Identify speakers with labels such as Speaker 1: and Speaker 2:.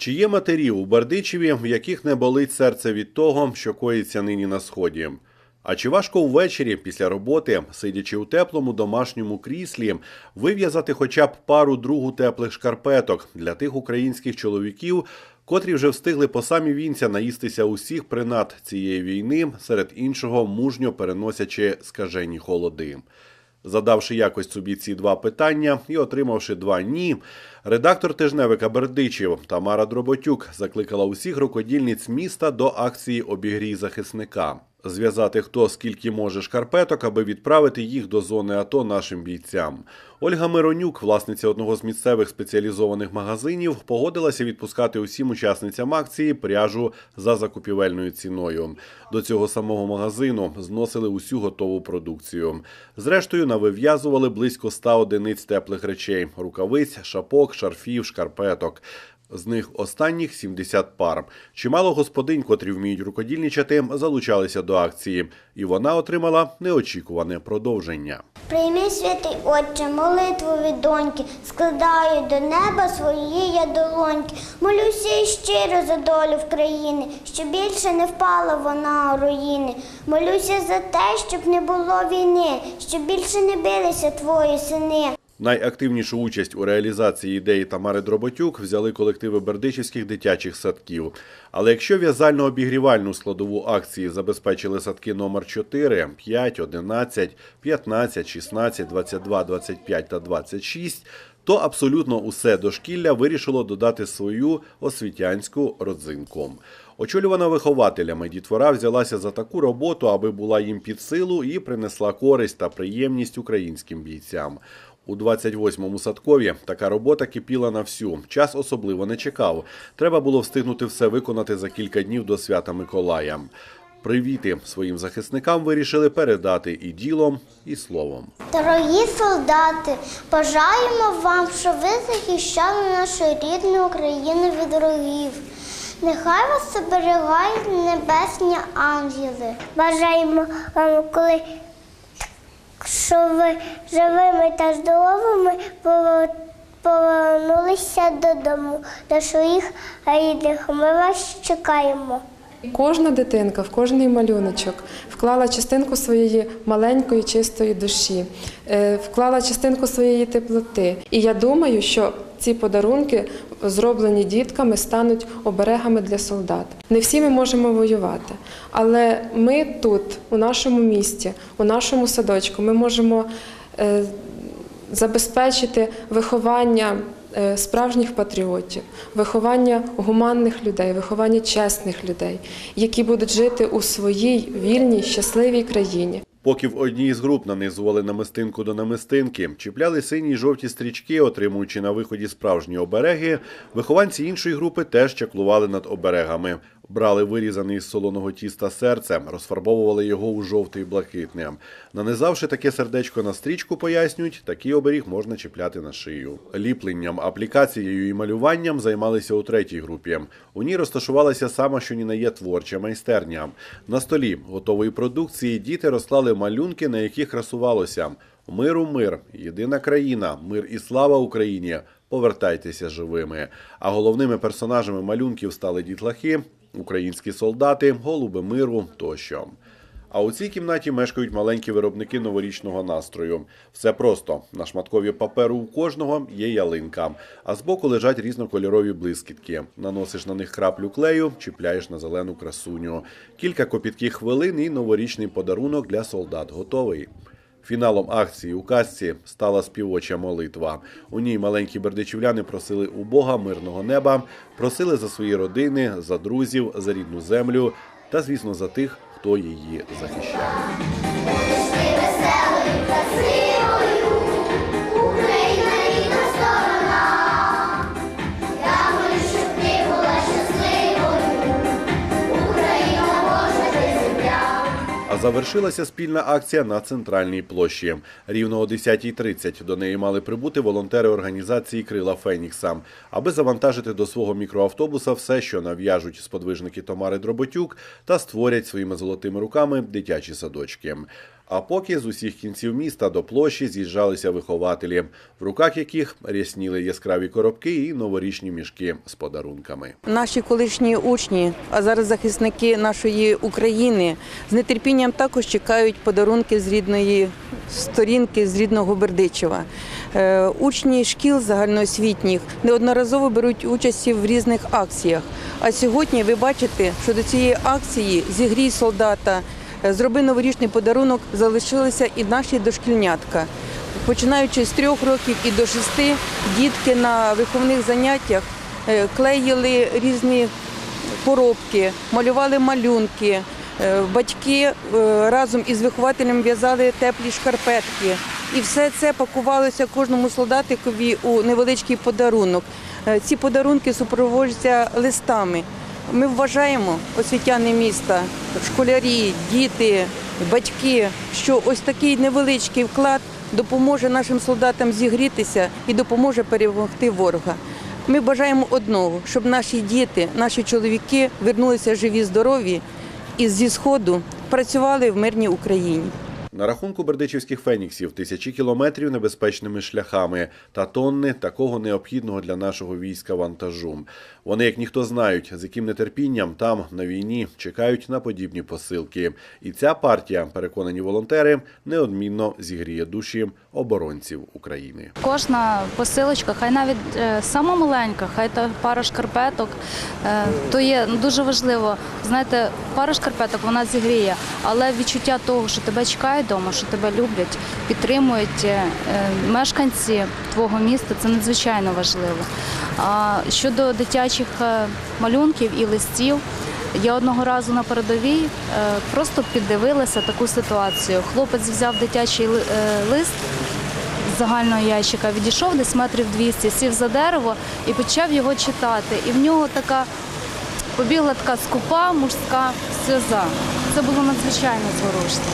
Speaker 1: Чи є матері у Бердичеві, в яких не болить серце від того, що коїться нині на сході? А чи важко ввечері після роботи, сидячи у теплому домашньому кріслі, вив'язати хоча б пару другу теплих шкарпеток для тих українських чоловіків, котрі вже встигли по самі вінця наїстися усіх принад цієї війни, серед іншого мужньо переносячи скажені холоди? Задавши якось собі ці два питання і отримавши два ні, редактор тижневика Бердичів Тамара Дроботюк закликала усіх рукодільниць міста до акції Обігрій захисника. Зв'язати хто скільки може шкарпеток, аби відправити їх до зони АТО нашим бійцям. Ольга Миронюк, власниця одного з місцевих спеціалізованих магазинів, погодилася відпускати усім учасницям акції пряжу за закупівельною ціною. До цього самого магазину зносили усю готову продукцію. Зрештою, навив'язували близько ста одиниць теплих речей: рукавиць, шапок, шарфів, шкарпеток. З них останніх 70 пар. Чимало господинь, котрі вміють рукодільничати, залучалися до акції, і вона отримала неочікуване продовження.
Speaker 2: Прийми, святий Отче, молитву від доньки, складаю до неба свої я долоньки. Молюся і щиро за долю в країни, щоб більше не впала вона у руїни. Молюся за те, щоб не було війни, щоб більше не билися твої сини.
Speaker 1: Найактивнішу участь у реалізації ідеї Тамари Дроботюк взяли колективи бердичівських дитячих садків. Але якщо в'язально-обігрівальну складову акції забезпечили садки номер 4, 5, 11, 15, 16, 22, 25 та 26, то абсолютно усе дошкілля вирішило додати свою освітянську родзинку. Очолювана вихователями дітвора взялася за таку роботу, аби була їм під силу і принесла користь та приємність українським бійцям. У 28-му садкові така робота кипіла на всю. Час особливо не чекав. Треба було встигнути все виконати за кілька днів до свята Миколая. Привіти своїм захисникам вирішили передати і ділом, і словом.
Speaker 2: Дорогі солдати, бажаємо вам, щоб ви захищали нашу рідну Україну від ворогів. Нехай вас оберігають небесні ангели. Бажаємо вам, коли щоб ви живими та здоровими повернулися додому до своїх рідних. Ми вас чекаємо.
Speaker 3: Кожна дитинка в кожний малюночок вклала частинку своєї маленької чистої душі, е, вклала частинку своєї теплоти. І я думаю, що ці подарунки, зроблені дітками, стануть оберегами для солдат. Не всі ми можемо воювати, але ми тут, у нашому місті, у нашому садочку, ми можемо е, забезпечити виховання справжніх патріотів, виховання гуманних людей, виховання чесних людей, які будуть жити у своїй вільній, щасливій країні.
Speaker 1: Поки в одній з груп нанизували намистинку до намистинки, чіпляли сині й жовті стрічки, отримуючи на виході справжні обереги, вихованці іншої групи теж чаклували над оберегами. Брали вирізане із солоного тіста серце, розфарбовували його у жовте і блакитне. Нанизавши таке сердечко на стрічку, пояснюють, такий оберіг можна чіпляти на шию. Ліпленням, аплікацією і малюванням займалися у третій групі. У ній розташувалася сама, що ні на є творча майстерня. На столі готової продукції діти розклали малюнки, на яких красувалося Миру мир, єдина країна, мир і слава Україні. Повертайтеся живими. А головними персонажами малюнків стали дітлахи, українські солдати, голуби миру тощо. А у цій кімнаті мешкають маленькі виробники новорічного настрою. Все просто на шматкові паперу у кожного є ялинка, а збоку лежать різнокольорові блискітки. Наносиш на них краплю клею, чіпляєш на зелену красуню. Кілька копітких хвилин і новорічний подарунок для солдат готовий. Фіналом акції у казці стала співоча молитва. У ній маленькі бердичівляни просили у Бога мирного неба, просили за свої родини, за друзів, за рідну землю та, звісно, за тих, хто її захищає. Завершилася спільна акція на центральній площі. Рівно о 10.30 до неї мали прибути волонтери організації Крила Фенікса, аби завантажити до свого мікроавтобуса все, що нав'яжуть сподвижники Томари Дроботюк та створять своїми золотими руками дитячі садочки. А поки з усіх кінців міста до площі з'їжджалися вихователі, в руках яких рясніли яскраві коробки і новорічні мішки з подарунками.
Speaker 4: Наші колишні учні, а зараз захисники нашої України, з нетерпінням також чекають подарунки з рідної сторінки, з рідного Бердичева. Е, Учні шкіл загальноосвітніх неодноразово беруть участь в різних акціях. А сьогодні ви бачите, що до цієї акції зігрій солдата, зроби новорічний подарунок, залишилися і наші дошкільнятка. Починаючи з трьох років і до шести, дітки на виховних заняттях е, клеїли різні коробки, малювали малюнки. Е, Батьки е, разом із вихователем в'язали теплі шкарпетки. І все це пакувалося кожному солдатикові у невеличкий подарунок. Ці подарунки супроводжуються листами. Ми вважаємо, освітяни міста, школярі, діти, батьки, що ось такий невеличкий вклад допоможе нашим солдатам зігрітися і допоможе перемогти ворога. Ми бажаємо одного, щоб наші діти, наші чоловіки вернулися живі, здорові і зі сходу працювали в мирній Україні.
Speaker 1: На рахунку бердичівських феніксів тисячі кілометрів небезпечними шляхами та тонни такого необхідного для нашого війська вантажу. Вони, як ніхто знають, з яким нетерпінням там на війні чекають на подібні посилки. І ця партія, переконані волонтери, неодмінно зігріє душі оборонців України.
Speaker 5: Кожна посилочка, хай навіть е, сама маленька, хай та пара шкарпеток, е, то є дуже важливо. Знаєте, пара шкарпеток вона зігріє, але відчуття того, що тебе чекають вдома, що тебе люблять, підтримують е, мешканці твого міста, це надзвичайно важливо. А щодо дитячих е, малюнків і листів. Я одного разу на передовій е, просто піддивилася таку ситуацію. Хлопець взяв дитячий е, лист з загального ящика, відійшов десь метрів 200, сів за дерево і почав його читати. І в нього така побігла така скупа мужська сльоза. Це було надзвичайно зворушно.